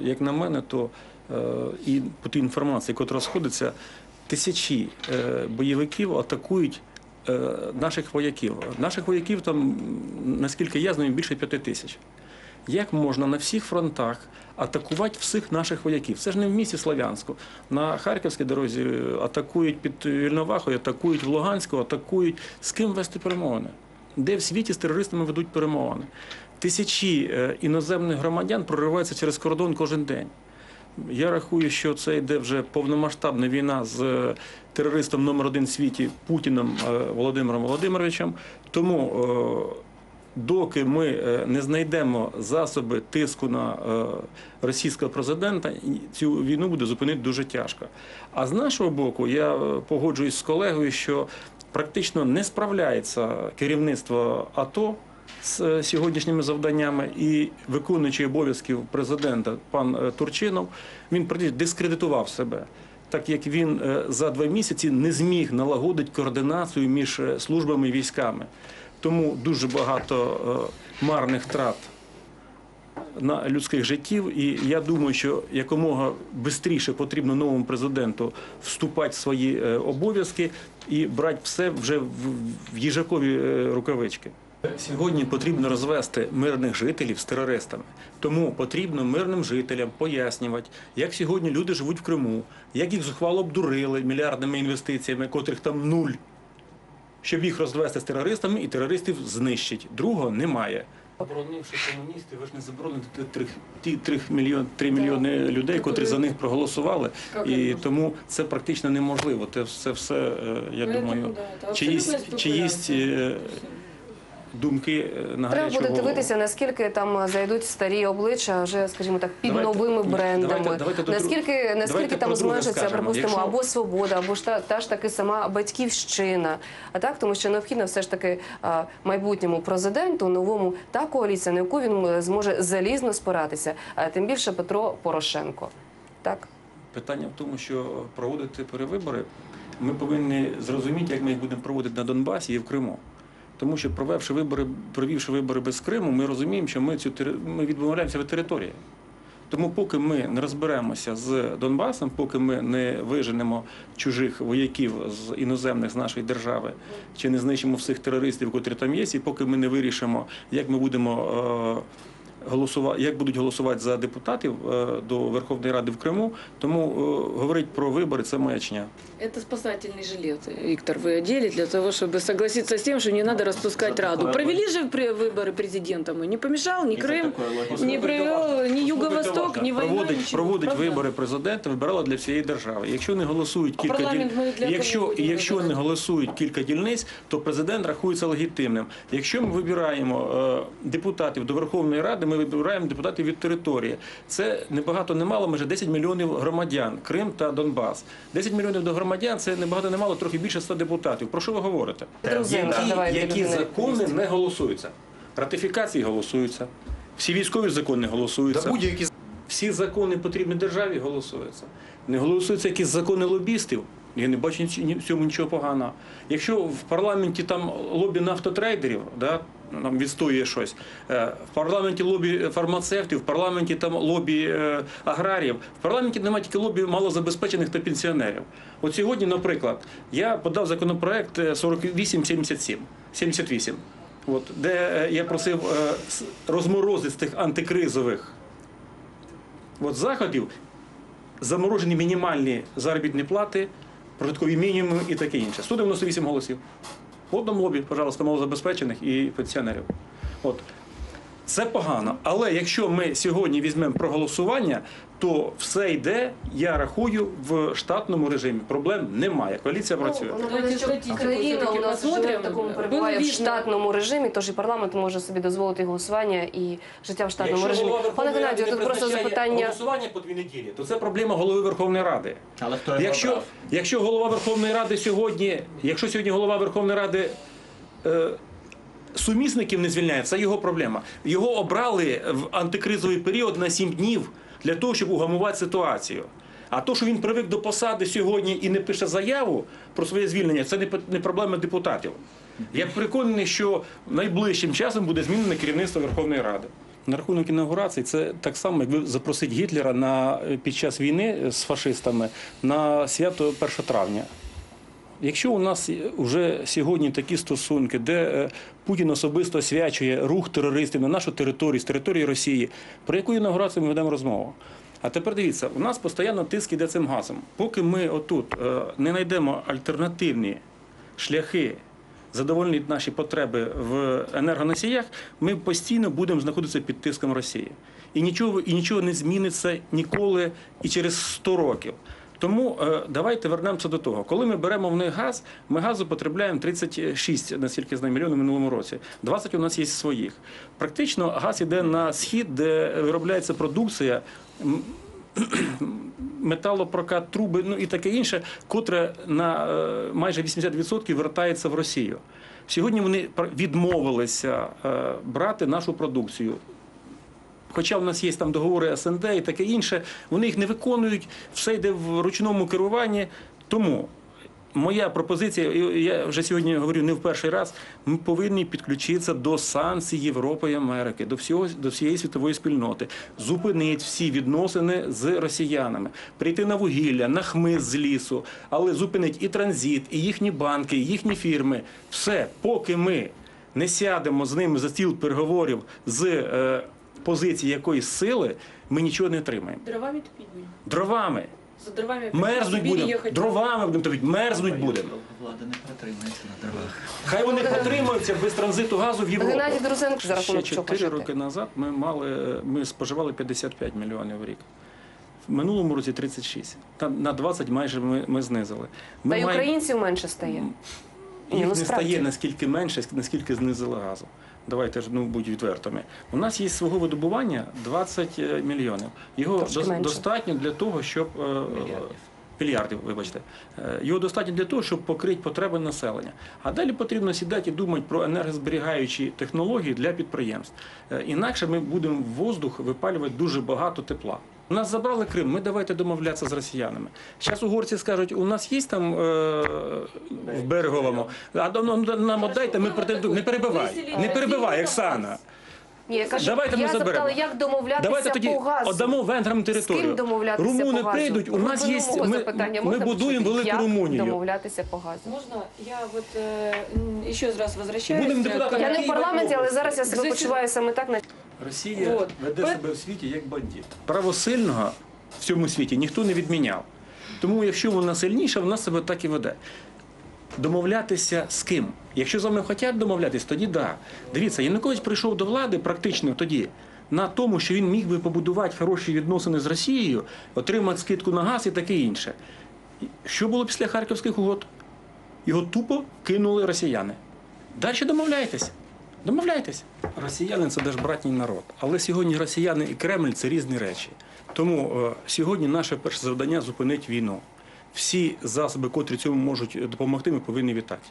як на мене, то е, і по тій інформації, яка розходиться, тисячі е, бойовиків атакують е, наших вояків. Наших вояків там, наскільки я знаю, більше п'яти тисяч. Як можна на всіх фронтах атакувати всіх наших вояків? Це ж не в місті Слов'янську. На Харківській дорозі атакують під Вільновахою, атакують в Луганську, атакують. З ким вести перемовини? Де в світі з терористами ведуть перемовини? Тисячі е, іноземних громадян прориваються через кордон кожен день. Я рахую, що це йде вже повномасштабна війна з е, терористом номер один в світі Путіним е, Володимиром Володимировичем. Тому доки ми не знайдемо засоби тиску на російського президента, цю війну буде зупинити дуже тяжко. А з нашого боку, я погоджуюсь з колегою, що практично не справляється керівництво АТО з сьогоднішніми завданнями і виконуючий обов'язків президента пан е, Турчинов, він дискредитував себе. Так як він е, за два місяці не зміг налагодити координацію між е, службами і військами. Тому дуже багато марних втрат на людських життів. І я думаю, що якомога швидше потрібно новому президенту вступати в свої обов'язки і брати все вже в, їжакові рукавички. Сьогодні потрібно розвести мирних жителів з терористами. Тому потрібно мирним жителям пояснювати, як сьогодні люди живуть в Криму, як їх зухвало обдурили мільярдними інвестиціями, котрих там нуль, щоб їх розвести з терористами і терористів знищить. Другого немає. Заборонивши комуністів, ви ж не заборонили ті 3 мільйони, 3 мільйони людей, котрі за них проголосували. І тому це практично неможливо. Це все, все е, я думаю, чиїсь, чиїсь е, думки е, на Треба гарячу буде голову. дивитися, наскільки там зайдуть старі обличчя, вже, скажімо так, під Давайте- новими брендами. давайте- давайте до наскільки наскільки давайте там про друге зменшиться, скажемо. припустимо, Якщо- або свобода, або ж та, та ж таки сама батьківщина. А так, тому що необхідно все ж таки а, майбутньому президенту, новому та коаліція, на яку він е, зможе залізно спиратися, а тим більше Петро Порошенко. Так. Питання в тому, що проводити перевибори, ми повинні зрозуміти, як ми їх будемо проводити на Донбасі і в Криму. Тому що провівши вибори, провівши вибори без Криму, ми розуміємо, що ми цю ми відмовляємося від території. Тому, поки ми не розберемося з Донбасом, поки ми не виженемо чужих вояків з іноземних з нашої держави, чи не знищимо всіх терористів, котрі там є, і поки ми не вирішимо, як ми будемо е, голосувати, як будуть голосувати за депутатів е, до Верховної Ради в Криму, тому е, говорити про вибори це маячня. Это спасательный жилет, Виктор, вы одели для того, чтобы согласиться с тем, что не надо распускать Раду. Провели же при- выборы президента мы. Не помешал ни Крым, не привел ни Юго-Восток, ни война, проводить, ничего. проводить Правда? вибори президента, вибирала для всієї держави. Якщо не голосують А кілька парламент ми для діль... якщо, кого будемо якщо не вибирати? голосують кілька дільниць, то президент рахується легітимним. Якщо ми вибираємо е, депутатів до Верховної Ради, ми вибираємо депутатів від території. Це не багато не мало, майже 10 мільйонів громадян, Крим та Донбас. 10 мільйонів до громадян це не багато не мало, трохи більше 100 депутатів. Про що ви говорите? Які які закони не голосуються? Ратифікації голосуються. Всі військові закони голосуються. Будь-які Всі закони потрібні державі голосуються. Не голосуються якісь закони лобістів. Я не бачу в цьому нічого поганого. Якщо в парламенті там лобі нафтотрейдерів, да, нам відстоює щось, е, в парламенті лобі фармацевтів, в парламенті там лобі е, аграріїв, в парламенті немає тільки лобі малозабезпечених та пенсіонерів. От сьогодні, наприклад, я подав законопроект е, 4877, 78, от, де е, я просив е, розморозити з тих антикризових от заходів заморожені мінімальні заробітні плати, прожиткові мінімуми і таке інше. 198 голосів. В одному лобі, пожалуйста, малозабезпечених і пенсіонерів. От. Це погано. Але якщо ми сьогодні візьмемо проголосування, то все йде, я рахую, в штатному режимі. Проблем немає. Коаліція працює. Ну, Давайте що країна у нас в такому перебуває в штатному режимі, тож і парламент може собі дозволити голосування і життя в штатному режимі. Пане Геннадію, тут просто запитання. голосування по дві неділі, то це проблема голови Верховної Ради. Але хто його Якщо, якщо голова Верховної Ради сьогодні, якщо сьогодні голова Верховної Ради е, сумісників не звільняє, це його проблема. Його обрали в антикризовий період на 7 днів для того, щоб угамувати ситуацію. А то, що він привик до посади сьогодні і не пише заяву про своє звільнення, це не, проблема депутатів. Я переконаний, що найближчим часом буде змінене керівництво Верховної Ради. На рахунок інаугурації це так само, як ви запросить Гітлера на під час війни з фашистами на свято 1 травня. Якщо у нас вже сьогодні такі стосунки, де е, Путін особисто свячує рух терористів на нашу територію, з території Росії, про яку інаугурацію ми ведемо розмову? А тепер дивіться, у нас постійно тиск іде цим газом. Поки ми отут е, не знайдемо альтернативні шляхи задовольнити наші потреби в енергоносіях, ми постійно будемо знаходитися під тиском Росії. І нічого, і нічого не зміниться ніколи і через 100 років. Тому е, давайте вернемося до того. Коли ми беремо в них газ, ми газу потребляємо 36, наскільки знаю, мільйонів минулому році. 20 у нас є своїх. Практично газ іде на схід, де виробляється продукція. Металопрокат, труби, ну і таке інше, котре на е, майже 80% вертається в Росію. Сьогодні вони відмовилися е, брати нашу продукцію. Хоча в нас є там договори СНД і таке інше, вони їх не виконують, все йде в ручному керуванні. Тому моя пропозиція, я вже сьогодні говорю не в перший раз, ми повинні підключитися до санкцій Європи і Америки, до всього до всієї світової спільноти, зупинити всі відносини з росіянами, прийти на вугілля, на хмиз з лісу, але зупинити і транзит, і їхні банки, і їхні фірми. Все, поки ми не сядемо з ними за стіл переговорів з е, позиції якоїсь сили, ми нічого не отримаємо. Дровами топить будем. Дровами. За дровами Мерзнуть будемо, дровами будемо топити, мерзнуть будемо. Влада не протримається на дровах. Хай вони протримуються без транзиту газу в Європу. Геннадій Друзенко за Ще рахунок чого 4 жити? роки назад ми мали, ми споживали 55 мільйонів в рік. В минулому році 36. Там на 20 майже ми, ми знизили. Ми Та й маємо- українців менше стає. Ні, їх ну, не справді. стає наскільки менше, наскільки знизили газу. Давайте ж ну будь відвертими. У нас є свого видобування 20 мільйонів. Його до, достатньо для того, щоб е, Мільярдів. мільярдів, вибачте. Е, Його достатньо для того, щоб покрити потреби населення. А далі потрібно сідати і думати про енергозберігаючі технології для підприємств. Е, Інакше ми будемо в воздух випалювати дуже багато тепла. У нас забрали Крим, ми давайте домовлятися з росіянами. Зараз угорці скажуть, у нас є там е, в береговому, а ну, ну, нам віддайте, ми претендуємо. Не перебивай, не перебивай, Оксана. Ні, я кажу, Давайте ми я заберемо. запитала, як домовлятися Давайте тоді по газу. віддамо венграм територію. З ким домовлятися Румуни по газу? прийдуть, у нас є Глибину ми, запитання ми можна будуємо почути? велику як Румунію. домовлятися по газу. Можно я вот э, м, еще раз возвращаюсь? Будем э, депутатами Я не в парламенті, але зараз я себе почуваю саме так, на Росія Вот. веде Пе- себе в світі як бандит. Право сильного в цьому світі ніхто не відміняв. Тому, якщо вона сильніша, вона себе так і веде. Домовлятися з ким? Якщо з вами хочуть домовлятися, тоді да. Дивіться, Янукович прийшов до влади практично тоді. На тому, що він міг би побудувати хороші відносини з Росією, отримати скидку на газ і таке інше. Що було після Харківських угод? Його тупо кинули росіяни. Далі домовляйтесь. Домовляйтесь. Росіяни це держбратній народ. Але сьогодні росіяни і Кремль це різні речі. Тому е, сьогодні наше перше завдання зупинити війну. Всі засоби, котрі цьому можуть допомогти, ми повинні вітати.